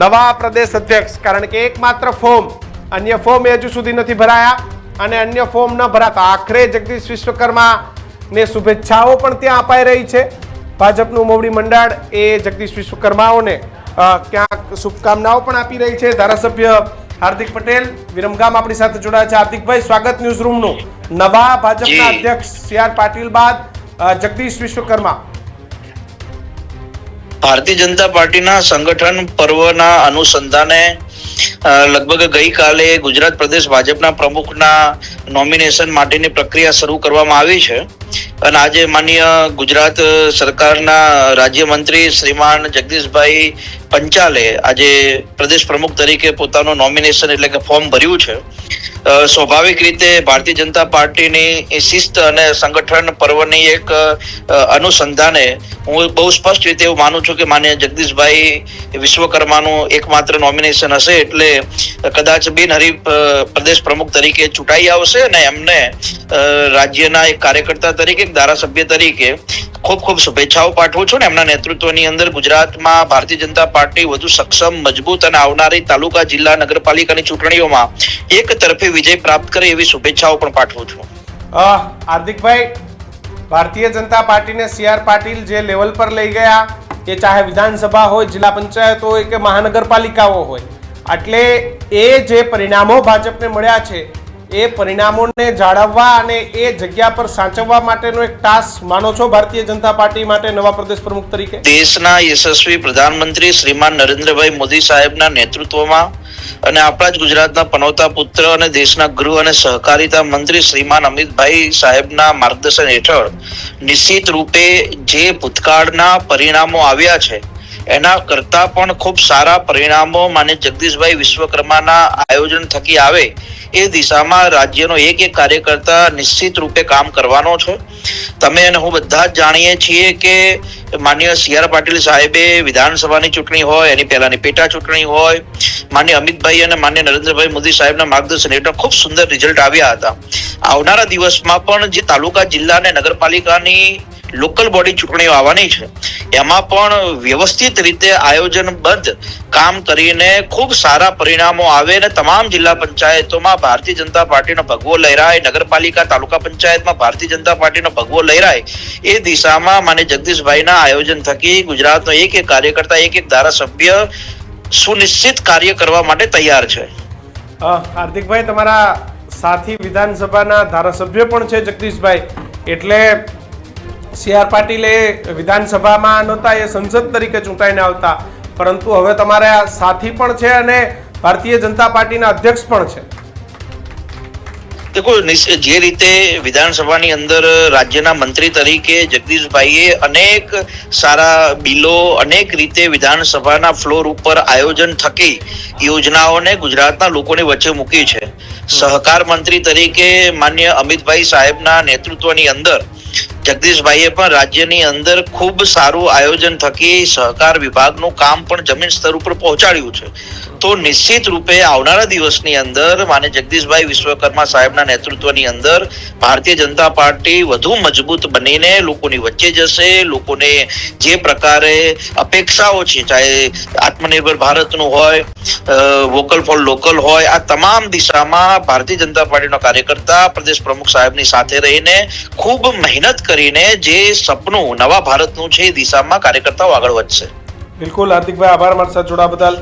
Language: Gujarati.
નવા પ્રદેશ અધ્યક્ષ કારણ કે એકમાત્ર ફોર્મ અન્ય ફોર્મ એ હજુ સુધી નથી ભરાયા અને અન્ય ફોર્મ ન ભરાતા આખરે જગદીશ વિશ્વકર્મા ને શુભેચ્છાઓ પણ ત્યાં અપાઈ રહી છે. ભાજપનું મોવડી મંડળ એ જગદીશ વિશ્વકર્માઓને ક્યાંક શુભકામનાઓ પણ આપી રહી છે. ધારાસભ્ય હાર્દિક પટેલ વિરમગામ આપણી સાથે જોડાયા છે. હાર્દિકભાઈ સ્વાગત ન્યૂઝ રૂમનું. નવા ભાજપના અધ્યક્ષ સી આર પાટીલ બાદ જગદીશ વિશ્વકર્મા. ભારતીય જનતા પાર્ટીના સંગઠન પર્વના અનુસંધાને લગભગ ગઈકાલે ગુજરાત પ્રદેશ ભાજપના પ્રમુખના નોમિનેશન માટેની પ્રક્રિયા શરૂ કરવામાં આવી છે. અને આજે માન્ય ગુજરાત સરકારના રાજ્યમંત્રી શ્રીમાન જગદીશભાઈ પંચાલે આજે પ્રદેશ પ્રમુખ તરીકે પોતાનું નોમિનેશન એટલે કે ફોર્મ ભર્યું છે. સ્વાભાવિક રીતે ભારતીય જનતા પાર્ટીની શિસ્ત અને સંગઠન પર્વની એક અનુસંધાને હું બહુ સ્પષ્ટ રીતે એવું માનું છું કે માન્ય જગદીશભાઈ વિશ્વકર્માનું એકમાત્ર નોમિનેશન હશે એટલે કદાચ બિનહરીફ પ્રદેશ પ્રમુખ તરીકે ચૂંટાઈ આવશે અને એમને રાજ્યના એક કાર્યકર્તા તરીકે, એક ધારાસભ્ય તરીકે ખૂબ ખૂબ શુભેચ્છાઓ પાઠવું છું ને એમના નેતૃત્વની અંદર ગુજરાતમાં ભારતીય જનતા પાર્ટી વધુ સક્ષમ, મજબૂત અને આવનારી તાલુકા, જિલ્લા, નગરપાલિકાની ચૂંટણીઓમાં એક તરફે વિજય પ્રાપ્ત કરે એવી શુભેચ્છાઓ પણ પાઠવું છું. હાર્દિકભાઈ ભારતીય જનતા પાર્ટીને સી આર પાટીલ જે લેવલ પર લઈ ગયા એ ચાહે વિધાનસભા હોય, જિલ્લા પંચાયત હોય, કે મહાનગરપાલિકાઓ હોય એટલે એ જે પરિણામો ભાજપને મળ્યા છે, એ પરિણામોને જાળવવા અને એ જગ્યા પર સાચવવા માટેનો એક ટાસ્ક માનો છો ભારતીય જનતા પાર્ટી માટે નવા પ્રદેશ પ્રમુખ તરીકે? દેશના યશસ્વી પ્રધાનમંત્રી શ્રીમાન નરેન્દ્રભાઈ મોદી સાહેબના નેતૃત્વમાં અને આપણા જ ગુજરાતના પનોતા પુત્ર અને દેશના ગૃહ અને સહકારિતા મંત્રી શ્રીમાન અમિતભાઈ સાહેબના માર્ગદર્શન હેઠળ નિશ્ચિત રૂપે જે ભૂતકાળના પરિણામો આવ્યા છે, એના કરતા પણ ખૂબ સારા પરિણામો માને જગદીશભાઈ વિશ્વકર્માના આયોજન થકી આવે એ દિશામાં રાજ્યનો એક એક કાર્યકર્તા નિશ્ચિત રૂપે કામ કરવાનો છે. તમે અને હું બધા જ જાણીએ છીએ કે માન્ય સી આર પાટીલ સાહેબે વિધાનસભાની ચૂંટણી હોય, એની પહેલાની પેટા ચૂંટણી હોય, માન્ય અમિતભાઈ અને માન્ય નરેન્દ્રભાઈ મોદી સાહેબના માર્ગદર્શન હેઠળ ખૂબ સુંદર રિઝલ્ટ આવ્યા હતા. આવનારા દિવસમાં પણ જે તાલુકા, જિલ્લા અને નગરપાલિકાની લોકલ બોડી ચૂંટણીઓ આવવાની છે, એમાં પણ વ્યવસ્થિત રીતે આયોજનબદ્ધ કામ કરીને ખૂબ સારા પરિણામો આવે અને તમામ જિલ્લા પંચાયતોમાં ભારતીય જનતા પાર્ટીનો ભગવો લહેરાય, નગરપાલિકા, તાલુકા પંચાયતમાં ભારતીય જનતા પાર્ટીનો ભગવો લહેરાય, એ દિશામાં માને જગદીશભાઈના આયોજન થકી ગુજરાતનો એક એક કાર્યકર્તા, એક એક ધારાસભ્ય સુનિશ્ચિત કાર્ય કરવા માટે તૈયાર છે. હાર્દિકભાઈ, તમારા સાથી વિધાનસભાના ધારાસભ્ય પણ છે જગદીશભાઈ. એટલે સી આર પાટીલે વિધાનસભામાં નહોતા, એ સંસદ તરીકે ચૂંટાઈને આવતા. પરંતુ હવે તમારા સાથી પણ છે અને ભારતીય જનતા પાર્ટીના અધ્યક્ષ પણ છે. દેખો જે રીતે વિધાનસભાની અંદર રાજ્યના મંત્રી તરીકે જગદીશભાઈએ અનેક સારા બિલો અનેક રીતે વિધાનસભાના ફ્લોર ઉપર આયોજન થકી યોજનાઓને ગુજરાતના લોકોની વચ્ચે મૂકી છે. સહકાર મંત્રી તરીકે માન્ય અમિતભાઈ સાહેબના નેતૃત્વની અંદર જગદીશભાઈએ પણ રાજ્યની અંદર ખૂબ સારું આયોજન થકી સહકાર વિભાગનું કામ પણ જમીન સ્તર ઉપર પહોંચાડ્યું છે. તો નિશ્ચિત રૂપે આવનારા દિવસની અંદર માને જગદીશભાઈ વિશ્વકર્મા સાહેબના નેતૃત્વની અંદર ભારતીય જનતા પાર્ટી વધુ મજબૂત બનીને લોકોની વચ્ચે જશે, લોકોને જે પ્રકારે અપેક્ષાઓ છે, ચાહે આત્મનિર્ભર ભારતનું હોય વોકલ ફોર લોકલ હોય, આ તમામ દિશામાં ભારતીય જનતા પાર્ટીનો કાર્યકર્તા, પ્રદેશ પ્રમુખ સાહેબની સાથે રહીને ખૂબ મહેનત કરીને જે સપનું નવા ભારતનું છે એ દિશામાં કાર્યકર્તાઓ આગળ વધશે. બિલકુલ, હાર્દિકભાઈ, આભાર મારી સાથે જોડા બદલ.